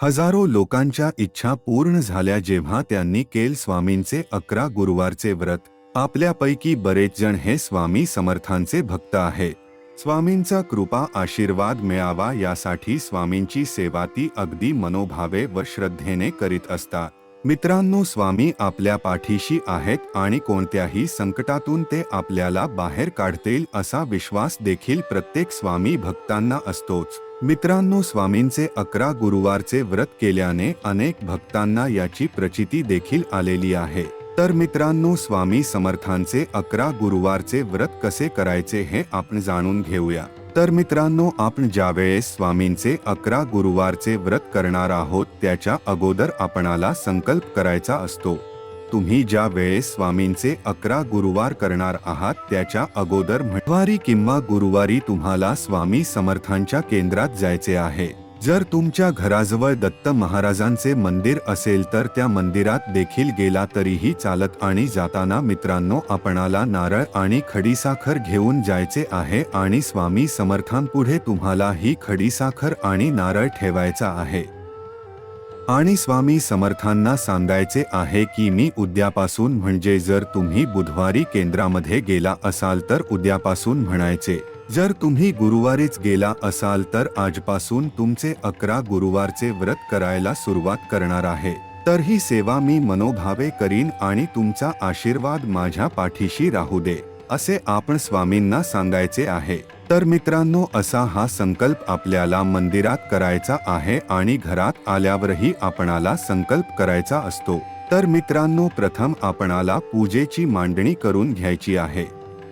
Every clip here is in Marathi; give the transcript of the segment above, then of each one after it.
हजारो लोकांच्या इच्छा पूर्ण झाल्या जेव्हा त्यांनी केल स्वामींचे अकरा गुरुवारचे व्रत आपल्यापैकी बरेच जण हे स्वामी समर्थांचे भक्त आहेत स्वामींचा कृपा आशीर्वाद मिळावा यासाठी स्वामींची सेवा ती अगदी मनोभावे व श्रद्धेने करीत असतात मित्रांनो स्वामी आपल्या पाठीशी आहेत आणि कोणत्याही संकटातून ते आपल्याला बाहेर काढतील असा विश्वास देखील प्रत्येक स्वामी भक्तांना असतोच. मित्रांनो स्वामींचे अकरा गुरुवारचे व्रत केल्याने अनेक भक्तांना याची प्रचिती देखील आलेली आहे. तर मित्रांनो स्वामी समर्थांचे अकरा गुरुवारचे व्रत कसे करायचे हे आपण जाणून घेऊया. तर मित्रांनो आपण ज्यावेळेस स्वामींचे अकरा गुरुवारचे व्रत करणार आहोत त्याच्या अगोदर आपणाला संकल्प करायचा असतो. तुम्ही ज्या वेळेस स्वामींचे अकरा गुरुवार करणार आहात त्याच्या अगोदर मंगळवारी किंवा गुरुवारी तुम्हाला स्वामी समर्थांच्या केंद्रात जायचे आहे. जर तुमच्या घराजवळ दत्त महाराजांचे मंदिर असेल तर त्या मंदिरात देखील गेला तरीही चालत आणि जाताना मित्रांनो आपणाला नारळ आणि खडीसाखर घेऊन जायचे आहे आणि स्वामी समर्थांपुढे तुम्हाला ही खडीसाखर आणि नारळ ठेवायचा आहे. आणि स्वामी समर्थांना सांगायचे आहे की मी उद्यापासून म्हणजे जर तुम्ही बुधवारी केंद्रामध्ये गेला असाल तर उद्यापासून म्हणायचे. जर तुम्ही गुरुवारीच गेला असाल तर आजपासून तुमचे अकरा गुरुवारचे व्रत करायला सुरुवात करणार आहे. तर ही सेवा मी मनोभावे करीन आणि तुमचा आशीर्वाद माझ्या पाठीशी राहू दे. असे आपण स्वामींना सांगायचे आहे. तर मित्रांनो असा हा संकल्प आपल्याला मंदिरात करायचा आहे आणि घरात आल्यावरही आपणाला संकल्प करायचा असतो. तर मित्रांनो प्रथम आपणाला पूजेची मांडणी करून घ्यायची आहे.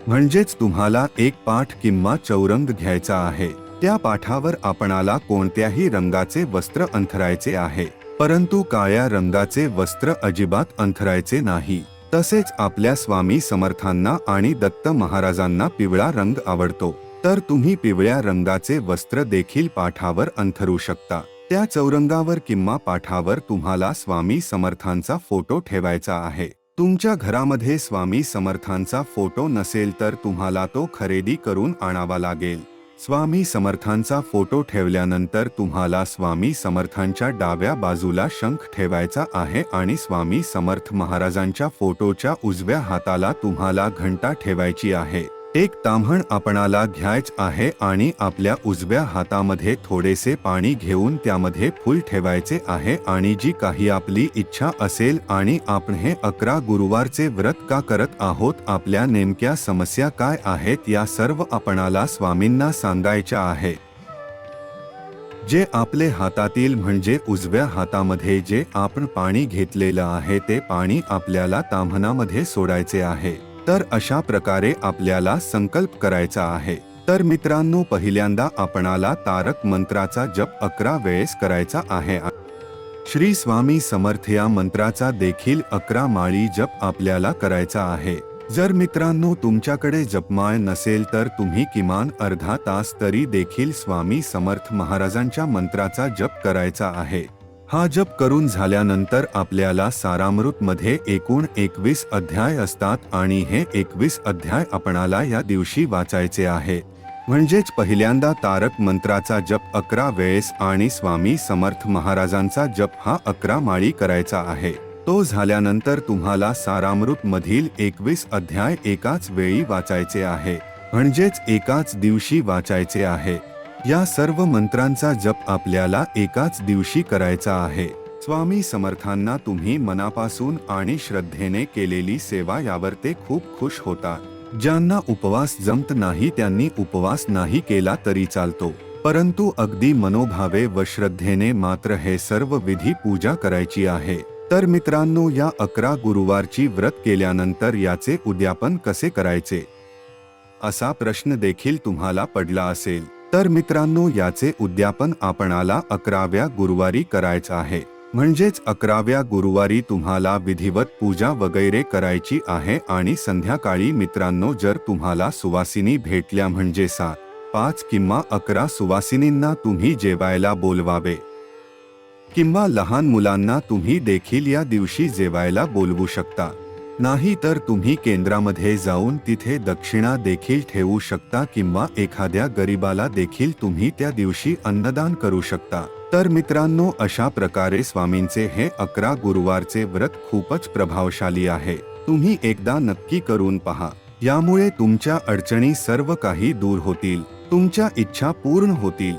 म्हणजेच तुम्हाला एक पाठ किंवा चौरंग घ्यायचा आहे. त्या पाठावर आपणाला कोणत्याही रंगाचे वस्त्र अंथरायचे आहे. परंतु काळ्या रंगाचे वस्त्र अजिबात अंथरायचे नाही. तसेच आपल्या स्वामी समर्थांना आणि दत्त महाराजांना पिवळा रंग आवडतो. तर तुम्ही पिवळ्या रंगाचे वस्त्र देखील पाठावर अंथरू शकता. त्या चौरंगावर किंवा पाठावर तुम्हाला स्वामी समर्थांचा फोटो ठेवायचा आहे. तुमच्या घरामध्ये स्वामी समर्थांचा फोटो नसेल तर तुम्हाला तो खरेदी करून आणावा लागेल. स्वामी समर्थांचा फोटो ठेवल्यानंतर तुम्हाला स्वामी समर्थांच्या डाव्या बाजूला शंख ठेवायचा आहे आणि स्वामी समर्थ महाराजांच्या फोटोच्या उजव्या हाताला तुम्हाला घंटा ठेवायची आहे. एक ताम्हण आपणाला घ्यायच आहे आणि आपल्या उजव्या हातामध्ये थोडेसे पाणी घेऊन त्यामध्ये फूल ठेवायचे आहे आणि जी काही आपली इच्छा असेल आणि आपण हे अकरा गुरुवारचे व्रत का करत आहोत आपल्या नेमक्या समस्या काय आहेत या सर्व आपणाला स्वामींना सांगायच्या आहे. जे आपले हातातील म्हणजे उजव्या हातामध्ये जे आपण पाणी घेतलेलं आहे ते पाणी आपल्याला ताम्हणामध्ये सोडायचे आहे. तर अशा प्रकारे आपल्याला संकल्प करायचा आहे. तर मित्रांनो पहिल्यांदा आपणाला तारक मंत्राचा जप अकरा वेळेस करायचा आहे. श्री स्वामी समर्थ या मंत्राचा देखील अकरा माळी जप आपल्याला करायचा आहे. जर मित्रांनो तुमच्याकडे जपमाळ नसेल तर तुम्ही किमान अर्धा तास तरी देखील स्वामी समर्थ महाराजांच्या मंत्राचा जप करायचा आहे. हा जप करून झाल्यानंतर आपल्याला सारामृतमध्ये एकूण एकवीस अध्याय असतात आणि हे एकवीस अध्याय आपणाला या दिवशी वाचायचे आहे. म्हणजेच पहिल्यांदा तारक मंत्राचा जप अकरा वेळेस आणि स्वामी समर्थ महाराजांचा जप हा अकरा माळी करायचा आहे. तो झाल्यानंतर तुम्हाला सारामृत मधील एकवीस अध्याय एकाच वेळी वाचायचे आहे. म्हणजेच एकाच दिवशी वाचायचे आहे. या सर्व मंत्रांचा जप आपल्याला एकाच दिवशी करायचा आहे. स्वामी समर्थांना तुम्ही मनापासून आणि श्रद्धेने केलेली सेवा यावर ते खूप खुश होतात. ज्यांना उपवास जमत नाही त्यांनी उपवास नाही केला तरी चालतो. परंतु अगदी मनोभावे व श्रद्धेने मात्र हे सर्व विधी पूजा करायची आहे. तर मित्रांनो या अकरा गुरुवारची व्रत केल्यानंतर याचे उद्यापन कसे करायचे? असा प्रश्न देखील तुम्हाला पडला असेल. तर मित्रांनो याचे उद्यापन आपणाला अकराव्या गुरुवारी करायचं आहे. म्हणजेच अकराव्या गुरुवारी तुम्हाला विधिवत पूजा वगैरे करायची आहे आणि संध्याकाळी मित्रांनो जर तुम्हाला सुवासिनी भेटल्या म्हणजे सात पाच किंवा अकरा सुवासिनींना तुम्ही जेवायला बोलवावे. किंवा लहान मुलांना तुम्ही देखील या दिवशी जेवायला बोलवू शकता. नाही तर तुम्ही केंद्रामध्ये जाऊन तिथे दक्षिणा देखील ठेवू शकता किंवा एखाद्या गरीबाला देखील तुम्ही त्या दिवशी अन्नदान करू शकता. तर मित्रांनो अशा प्रकारे स्वामींचे हे अकरा गुरुवारचे व्रत खूपच प्रभावशाली आहे. तुम्ही एकदा नक्की करून पहा. यामुळे तुमच्या अडचणी सर्व काही दूर होतील. तुमच्या इच्छा पूर्ण होतील.